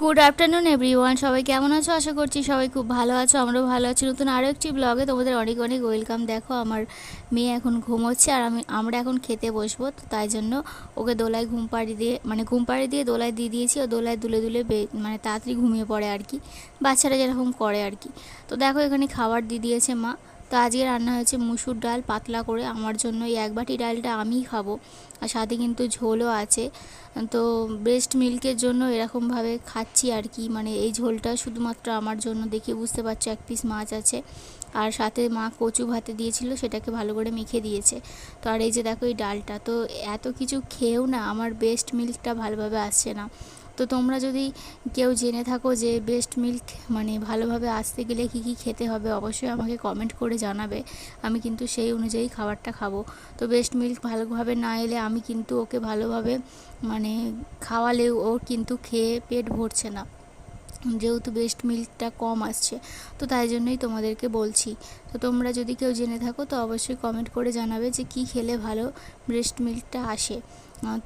Good afternoon everyone সবাই কেমন আছো? আশা করছি সবাই খুব ভালো আছো, আমরাও ভালো আছি। নতুন আরও একটি ব্লগে তোমাদের অনেক অনেক ওয়েলকাম দেখো, আমার মেয়ে এখন ঘুমোচ্ছে আর আমি, আমরা এখন খেতে বসবো, তো তাই জন্য ওকে দোলায় ঘুম পাড়ি দিয়ে মানে ঘুম পাড়ি দিয়ে দোলায় দিয়ে দিয়েছি। ও দোলায় দুলে দুলে মানে তাড়াতাড়ি ঘুমিয়ে পড়ে আর কি। বাচ্চারা যেরকম করে আর কি। তো দেখো, এখানে খাবার দিয়ে দিয়েছে মা। তো আজকে রান্না হয়েছে মুসুর ডাল, পাতলা করে। আমার জন্য এই এক বাটি ডালটা আমিই খাব। আর সাথে কিন্তু ঝোলও আছে। তো ব্রেস্ট মিল্কের জন্য এরকমভাবে খাচ্ছি আর কি। মানে এই ঝোলটা শুধুমাত্র আমার জন্য দেখে বুঝতে পারছ, এক পিস মাছ আছে। আর সাথে মা কচু ভাতে দিয়েছিল, সেটাকে ভালো করে মেখে দিয়েছে। তো আর এই যে দেখো এই ডালটা, তো এত কিছু খেয়েও না আমার বেস্ট মিল্কটা ভালোভাবে আসছে না। তো তোমরা যদি কেউ জেনে থাকো যে বেস্ট মিল্ক মানে ভালোভাবে আসতে গেলে কী কী খেতে হবে, অবশ্যই আমাকে কমেন্ট করে জানাবে। আমি কিন্তু সেই অনুযায়ী খাবারটা খাব। তো বেস্ট মিল্ক ভালোভাবে না এলে আমি কিন্তু ওকে ভালোভাবে মানে খাওয়ালেও ও কিন্তু খেয়ে পেট ভরছে না। যেহেতু বেস্ট মিল্কটা কম আসছে, তো তাই জন্যই তোমাদেরকে বলছি। তো তোমরা যদি কেউ জেনে থাকো তো অবশ্যই কমেন্ট করে জানাবে যে কী খেলে ভালো ব্রেস্ট মিল্কটা আসে।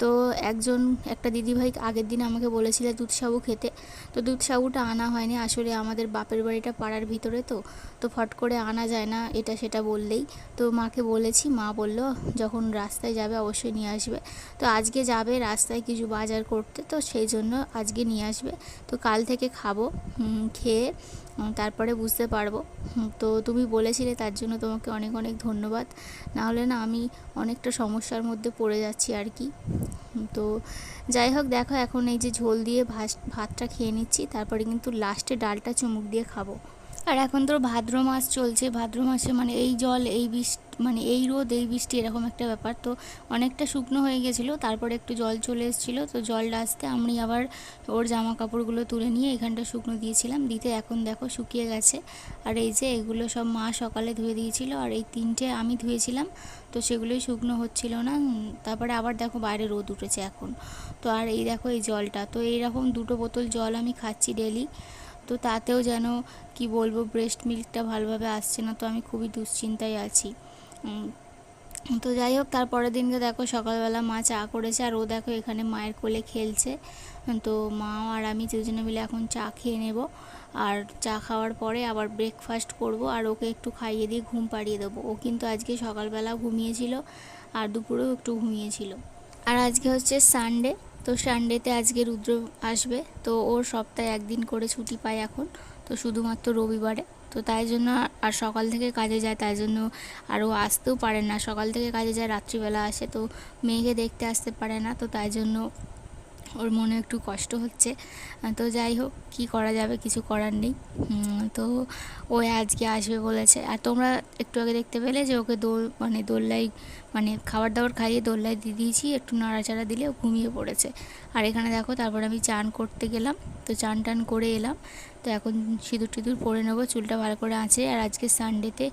তো একজন, একটা দিদিভাই আগের দিন আমাকে বলেছিল দুধ সাবু খেতে। তো দুধ সাবুটা আনা হয়নি। আসলে আমাদের বাপের বাড়িটা পাড়ার ভিতরে তো। তো ফট করে আনা যায় না, এটা সেটা বললেই। তো মাকে বলেছি, মা বলল, যখন রাস্তায় যাবে অবশ্যই নিয়ে আসবে। তো আজকে যাবে রাস্তায় কিছু বাজার করতে, তো সেই জন্য আজকে নিয়ে আসবে। তো কাল থেকে খাব খেয়ে তারপরে বুঝতে পারব। তো তুমি বলেছিলে তার জন্য তোমাকে অনেক অনেক ধন্যবাদ। না হলে না আমি অনেকটা সমস্যার মধ্যে পড়ে যাচ্ছি আর কি। তো যাই হোক, দেখো এখন এই যে ঝোল দিয়ে ভাত ভাতটা খেয়ে নিচ্ছি, তারপরে কিন্তু লাস্টে ডালটা চুমুক দিয়ে খাব। আর এখন তো ভাদ্র মাস চলছে, ভাদ্র মাসে মানে এই জল, এই বৃষ্টি মানে এই রোদ, এই বৃষ্টি এরকম একটা ব্যাপার। তো অনেকটা শুকনো হয়ে গেছিল, তারপরে একটু জল চলে এসেছিল। তো জলটা আসতে আমি আবার ওর জামা কাপড়গুলো তুলে নিয়ে এখানটা শুকনো দিয়েছিলাম। দিতে এখন দেখো শুকিয়ে গেছে। আর এই যে এগুলো সব মা সকালে ধুয়ে দিয়েছিল, আর এই তিনটে আমি ধুয়েছিলাম। তো সেগুলোই শুকনো হচ্ছিল না। তারপরে আবার দেখো বাইরে রোদ উঠেছে এখন। তো আর এই দেখো এই জলটা। তো এইরকম দুটো বোতল জল আমি খাচ্ছি ডেলি তো তাতেও যেন, কি বলব ব্রেস্ট মিল্কটা ভালোভাবে আসছে না, তো আমি খুবই দুশ্চিন্তায় আছি। তো যাই হোক, তারপরের দিনকে দেখো সকালবেলা মা চা করেছে, আর ও দেখো এখানে মায়ের কোলে খেলছে। তো মা আর আমি দুজনে মিলে এখন চা খেয়ে নেব, আর চা খাওয়ার পরে আবার ব্রেকফাস্ট করব, আর ওকে একটু খাইয়ে দিয়ে ঘুম পাড়িয়ে দেবো। ও কিন্তু আজকে সকালবেলা ঘুমিয়েছিল, আর দুপুরেও একটু ঘুমিয়েছিল। আর আজকে হচ্ছে সানডে তো সানডেতে আজকে রুদ্র আসবে, তো ওর সপ্তাহে একদিন করে ছুটি পায় এখন, তো শুধুমাত্র রবিবারে। তো তাই জন্য আর সকাল থেকে কাজে যায়, তাই জন্য আরও আসতেও পারে না। সকাল থেকে কাজে যায়, রাত্রিবেলা আসে, তো মেয়েকে দেখতে আসতে পারে না, তো তাই জন্য ওর মনে একটু কষ্ট হচ্ছে। তো যাই হোক, কী করা যাবে কিছু করার নেই। তো ও আজকে আসবে বলেছে। আর তোমরা একটু আগে দেখতে পেলে যে ওকে দোল মানে দোল্লাই মানে খাবার দাবার খাইয়ে দোল্লায় দিয়ে দিয়েছি, একটু নাড়াচাড়া দিলে ও ঘুমিয়ে পড়েছে। আর এখানে দেখো, তারপর আমি চান করতে গেলাম। তো চান টান করে এলাম। তো এখন সিঁদুর টিঁদুর পরে নেব, চুলটা ভালো করে আছে। আর আজকে সানডেতে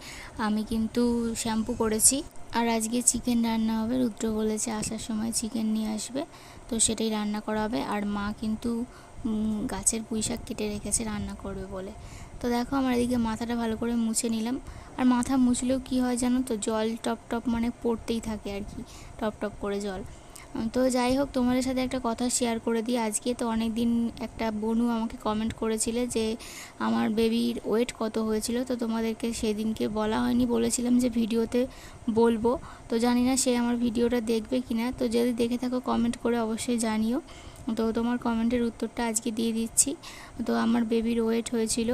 আমি কিন্তু শ্যাম্পু করেছি। আর আজকে চিকেন রান্না হবে, রুদ্র বলেছে আসার সময় চিকেন নিয়ে আসবে। তো সেটাই রান্না করা হবে। আর মা কিন্তু গাছের পুঁই শাক কেটে রেখেছে রান্না করবে বলে। তো দেখো আমার এদিকে মাথাটা ভালো করে মুছে নিলাম। আর মাথা মুছলেও কি হয় জানো তো, জল টপ টপ মানে পড়তেই থাকে আর কি টপ টপ করে জল। তো যাই হোক, তোমাদের সাথে একটা কথা শেয়ার করে দিই। আজকে তো অনেক দিন একটা বনু আমাকে কমেন্ট করেছিলে যে, আমার বেবির ওয়েট কত হয়েছিল? তো তোমাদেরকে সেদিনকে বলা হয়নি। বলেছিলাম যে ভিডিওতে বলব। তো জানি না সে আমার ভিডিওটা দেখবে কি না তো যদি দেখে থাকো কমেন্ট করে অবশ্যই জানিও। তো তোমার কমেন্টের উত্তরটা আজকে দিয়ে দিচ্ছি। তো আমার বেবির ওয়েট হয়েছিল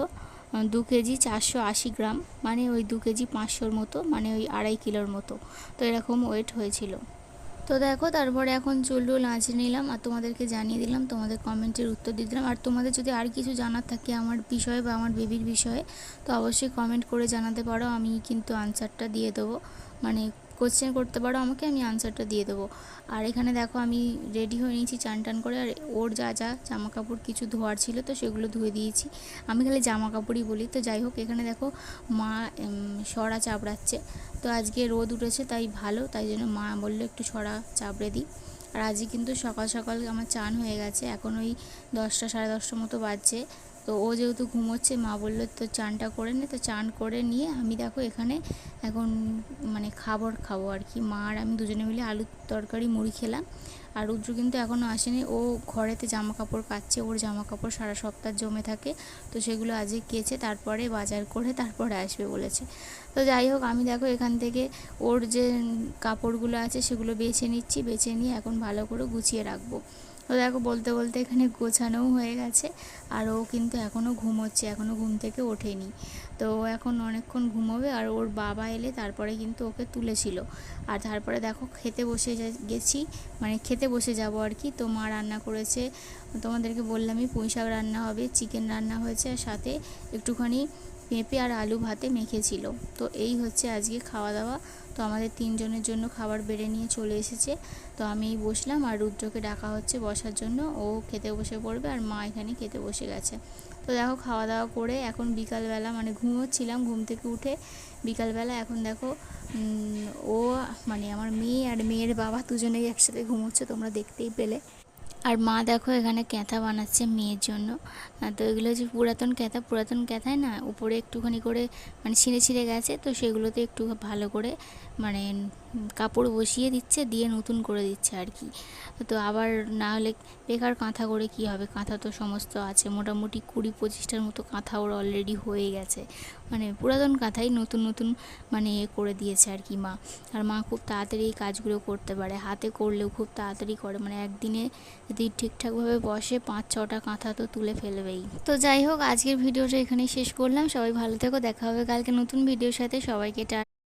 দু কেজি চারশো আশি গ্রাম। মানে ওই দু কেজি পাঁচশোর মতো মানে ওই আড়াই কিলোর মতো। তো এরকম ওয়েট হয়েছিল। তো দেখো, তারপরে এখন চুল টুল আঁচড়ে নিলাম আর তোমাদেরকে জানিয়ে দিলাম, তোমাদের কমেন্টের উত্তর দিয়ে দিলাম। আর তোমাদের যদি আর কিছু জানার থাকে আমার বিষয়ে বা আমার বেবির বিষয়ে, তো অবশ্যই কমেন্ট করে জানাতে পারো, আমি কিন্তু আনসারটা দিয়ে দেবো। মানে কোশ্চেন করতে পারো, আমাকে আমি আনসারটা দিয়ে দেবো। আর এখানে দেখো আমি রেডি হয়ে নিয়েছি চান টান করে, আর ওর যা যা জামা কাপড় কিছু ধোয়ার ছিল তো সেগুলো ধুয়ে দিয়েছি। আমি খালি জামা কাপড়ই বলি, তো যাই হোক, এখানে দেখো মা সরা চাপড়াচ্ছে তো আজকে রোদ উঠেছে, তাই ভালো, তাই জন্য মা বলল একটু ছড়া চাপড়ে দিই। আর আজকে কিন্তু সকাল সকাল আমার চান হয়ে গেছে, এখন ওই দশটা সাড়ে দশটার মতো বাজছে। তো ও যেহেতু ঘুমোচ্ছে, মা বলল, তো চানটা করে নে। তো চান করে নিয়ে আমি দেখো এখানে এখন মানে খাবার খাব আর কি। মা আর আমি দুজনে মিলে আলুর তরকারি, মুড়ি খেলাম। আর রুদ্র কিন্তু এখনও আসেনি। ও ঘরেতে জামা কাপড় কাচ্ছে, ওর জামা কাপড় সারা সপ্তাহ জমে থাকে। তো সেগুলো আজকে কেচে তারপরে বাজার করে তারপরে আসবে বলেছে। তো যাই হোক, আমি দেখো এখান থেকে ওর যে কাপড়গুলো আছে সেগুলো বেছে নিচ্ছি। বেছে নিয়ে এখন ভালো করে গুছিয়ে রাখব। তো দেখো বলতে বলতে এখানে গোছানোও হয়ে গেছে। আর ও কিন্তু এখনও ঘুমোচ্ছে এখনও ঘুম থেকে ওঠেনি। তো ও এখন অনেকক্ষণ ঘুমোবে আর ওর বাবা এলে তারপরে কিন্তু ওকে তুলেছিল। আর তারপরে দেখো খেতে বসে গেছি। মানে খেতে বসে যাব আর কি। তো মা রান্না করেছে, তোমাদেরকে বললামই পুঁই শাক রান্না হবে, চিকেন রান্না হয়েছে আর সাথে একটুখানি পেঁপে আর আলু ভাতে মেখেছিল। তো এই হচ্ছে আজকে খাওয়া দাওয়া তো আমাদের তিনজনের জন্য খাবার বেড়ে নিয়ে চলে এসেছে। তো আমি বসলাম আর রুদ্রকে ডাকা হচ্ছে বসার জন্য। ও খেতে বসে পড়বে আর মা এখানে খেতে বসে গেছে। তো দেখো খাওয়া দাওয়া করে এখন বিকালবেলা মানে ঘুমোচ্ছিলাম ঘুম থেকে উঠে বিকালবেলা এখন দেখো ও মানে আমার মেয়ে আর মেয়ের বাবা দুজনেই একসাথে ঘুমোচ্ছে, তোমরা দেখতেই পেলে। আর মা দেখো এখানে ক্যাথা বানাচ্ছে মেয়ের জন্য। তো এগুলো হচ্ছে পুরাতন ক্যাথা, পুরাতন ক্যাথায় না উপরে একটুখানি করে মানে ছিঁড়ে ছিঁড়ে গেছে, তো সেগুলোতে একটু ভালো করে মানে কাপড় বসিয়ে দিচ্ছে, দিয়ে নতুন করে দিচ্ছে আর কি। তো আবার না হলে বেকার কাঁথা করে কি হবে? কাঁথা তো সমস্ত আছে, মোটামুটি কুড়ি পঁচিশটার মতো কাঁথা ওর অলরেডি হয়ে গেছে। মানে পুরাতন কাঁথাই নতুন নতুন মানে এ করে দিয়েছে আর কি মা। আর মা খুব তাড়াতাড়ি এই কাজগুলো করতে পারে, হাতে করলেও খুব তাড়াতাড়ি করে। মানে একদিনে যদি ঠিকঠাকভাবে বসে পাঁচ, ছটা কাঁথা তো তুলে ফেলবেই। তো যাই হোক, আজকের ভিডিওটা এখানেই শেষ করলাম। সবাই ভালো থেকো, দেখা হবে কালকে নতুন ভিডিওর সাথে। সবাইকে টা